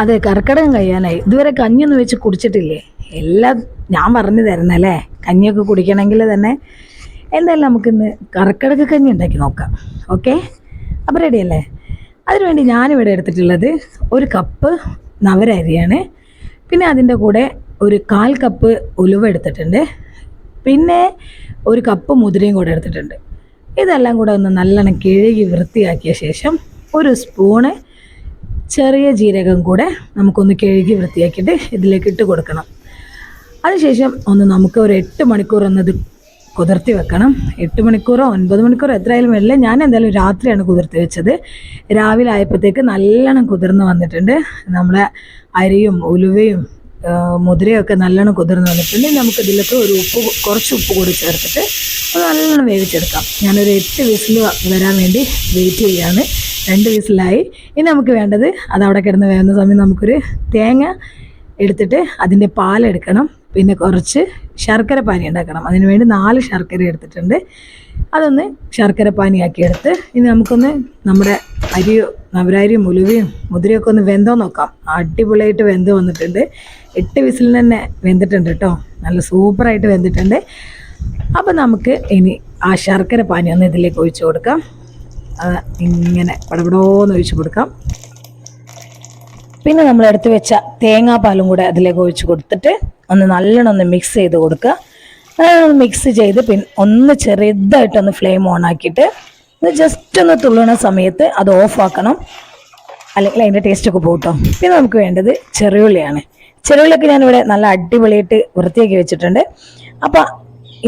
അതെ കർക്കിടകം കഴിയാനായി. ഇതുവരെ കഞ്ഞൊന്നും വെച്ച് കുടിച്ചിട്ടില്ലേ? എല്ലാം ഞാൻ പറഞ്ഞു തരുന്നല്ലേ? കഞ്ഞിയൊക്കെ കുടിക്കണമെങ്കിൽ തന്നെ എന്തായാലും നമുക്കിന്ന് കർക്കിടക കഞ്ഞി ഉണ്ടാക്കി നോക്കാം. ഓക്കെ? അപ്പോൾ റെഡിയല്ലേ? അതിനുവേണ്ടി ഞാനിവിടെ എടുത്തിട്ടുള്ളത് ഒരു കപ്പ് നവരരിയാണ്. പിന്നെ അതിന്റെ കൂടെ ഒരു കാൽ കപ്പ് ഉലുവ എടുത്തിട്ടുണ്ട്. പിന്നെ ഒരു കപ്പ് മുതിരയും കൂടെ എടുത്തിട്ടുണ്ട്. ഇതെല്ലാം കൂടെ ഒന്ന് നല്ലോണം കിഴുകി വൃത്തിയാക്കിയ ശേഷം ഒരു സ്പൂണ് ചെറിയ ജീരകം കൂടെ നമുക്കൊന്ന് കഴുകി വൃത്തിയാക്കിയിട്ട് ഇതിലേക്ക് ഇട്ട് കൊടുക്കണം. അതിനുശേഷം ഒന്ന് നമുക്ക് ഒരു എട്ട് മണിക്കൂർ ഒന്നത് കുതിർത്തി വെക്കണം. എട്ട് മണിക്കൂറോ ഒൻപത് മണിക്കൂറോ എത്രയായാലും വരില്ല. ഞാൻ എന്തായാലും രാത്രിയാണ് കുതിർത്തി വെച്ചത്. രാവിലെ ആയപ്പോഴത്തേക്ക് നല്ലോണം കുതിർന്ന് വന്നിട്ടുണ്ട്. നമ്മളെ അരിയും ഉലുവയും മുതിരയൊക്കെ നല്ലോണം കുതിർന്ന് വന്നിട്ടുണ്ട്. നമുക്ക് ഇതിലേക്ക് ഒരു ഉപ്പ് കുറച്ച് ഉപ്പ് കൂടി ചേർത്തിട്ട് അത് നല്ലോണം വേവിച്ചെടുക്കാം. ഞാനൊരു എട്ട് വിസിൽ വരാൻ വേണ്ടി വെയിറ്റ് ചെയ്യാണ്. രണ്ട് വിസിലായി. ഇനി നമുക്ക് വേണ്ടത് അത് അവിടെ കിടന്ന് വേണ്ട സമയം നമുക്കൊരു തേങ്ങ എടുത്തിട്ട് അതിന്റെ പാലെടുക്കണം പിന്നെ കുറച്ച് ശർക്കര പാനി ഉണ്ടാക്കണം. അതിന് വേണ്ടി നാല് ശർക്കര എടുത്തിട്ടുണ്ട്. അതൊന്ന് ശർക്കര പാനിയാക്കി എടുത്ത് ഇനി നമുക്കൊന്ന് നമ്മുടെ അരിയോ നവരാരിയും ഉലുവയും മുതിരയൊക്കെ ഒന്ന് വെന്തോ നോക്കാം. അടിപൊളിയായിട്ട് വെന്ത് വന്നിട്ടുണ്ട്. എട്ട് വിസിലിന് തന്നെ വെന്തിട്ടുണ്ട് കേട്ടോ. നല്ല സൂപ്പറായിട്ട് വെന്തിട്ടുണ്ട്. അപ്പോൾ നമുക്ക് ഇനി ആ ശർക്കര പാനി ഒന്ന് ഇതിലേക്ക് ഒഴിച്ചു കൊടുക്കാം. അത് ഇങ്ങനെ പടപടോന്ന് ഒഴിച്ചു കൊടുക്കാം. പിന്നെ നമ്മൾ എടുത്തു വെച്ച തേങ്ങാപ്പാലും കൂടെ അതിലേക്ക് ഒഴിച്ച് കൊടുത്തിട്ട് ഒന്ന് നല്ലോണം ഒന്ന് മിക്സ് ചെയ്ത് കൊടുക്കുക നല്ലോണം മിക്സ് ചെയ്ത് പിന്നെ ഒന്ന് ചെറുതായിട്ടൊന്ന് ഫ്ലെയിം ഓൺ ആക്കിയിട്ട് ഇത് ജസ്റ്റ് ഒന്ന് തുള്ളണ സമയത്ത് അത് ഓഫ് ആക്കണം. അല്ലെങ്കിൽ അതിന്റെ ടേസ്റ്റ് ഒക്കെ പോകട്ടോ പിന്നെ നമുക്ക് വേണ്ടത് ചെറിയുള്ളിയാണ്. ചെറിയുള്ളിയൊക്കെ ഞാനിവിടെ നല്ല അടിപൊളിയായിട്ട് വൃത്തിയാക്കി വെച്ചിട്ടുണ്ട്. അപ്പം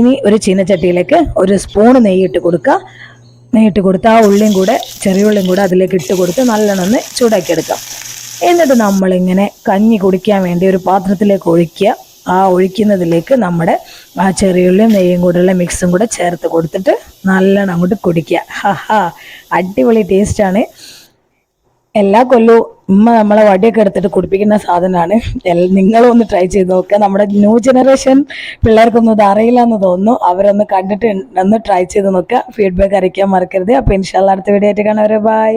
ഇനി ഒരു ചീനച്ചട്ടിയിലേക്ക് ഒരു സ്പൂൺ നെയ്യിട്ട് കൊടുക്കുക നെയ്യിട്ട് കൊടുത്ത് ആ ഉള്ളിയും കൂടെ ചെറിയ ഉള്ളിയും കൂടെ അതിലേക്ക് ഇട്ട് കൊടുത്ത് നല്ലോണം ചൂടാക്കിയെടുക്കാം. എന്നിട്ട് നമ്മളിങ്ങനെ കഞ്ഞി കുടിക്കാൻ വേണ്ടി ഒരു പാത്രത്തിലേക്ക് ഒഴിക്കുക. ആ ഒഴിക്കുന്നതിലേക്ക് നമ്മുടെ ആ ചെറിയുള്ളിയും നെയ്യും കൂടെയുള്ള മിക്സും കൂടെ ചേർത്ത് കൊടുത്തിട്ട് നല്ലോണം അങ്ങോട്ട് കുടിക്കുക. ഹാ അടിപൊളി ടേസ്റ്റാണ് എല്ലാ കൊല്ലവും ഉമ്മ നമ്മളെ വടിയൊക്കെ എടുത്തിട്ട് കുടിപ്പിക്കുന്ന സാധനമാണ്. നിങ്ങളും ഒന്ന് ട്രൈ ചെയ്ത് നോക്കുക നമ്മുടെ ന്യൂ ജനറേഷൻ പിള്ളേർക്കൊന്നും ഇത് അറിയില്ല എന്ന് തോന്നുന്നു. അവരൊന്ന് കണ്ടിട്ട് ഒന്ന് ട്രൈ ചെയ്ത് നോക്കുക ഫീഡ്ബാക്ക് അറിയിക്കാൻ മറക്കരുത്. അപ്പോൾ ഇൻഷാല്ല അടുത്ത വീഡിയോ ആയിട്ട് കാണാം. ബൈ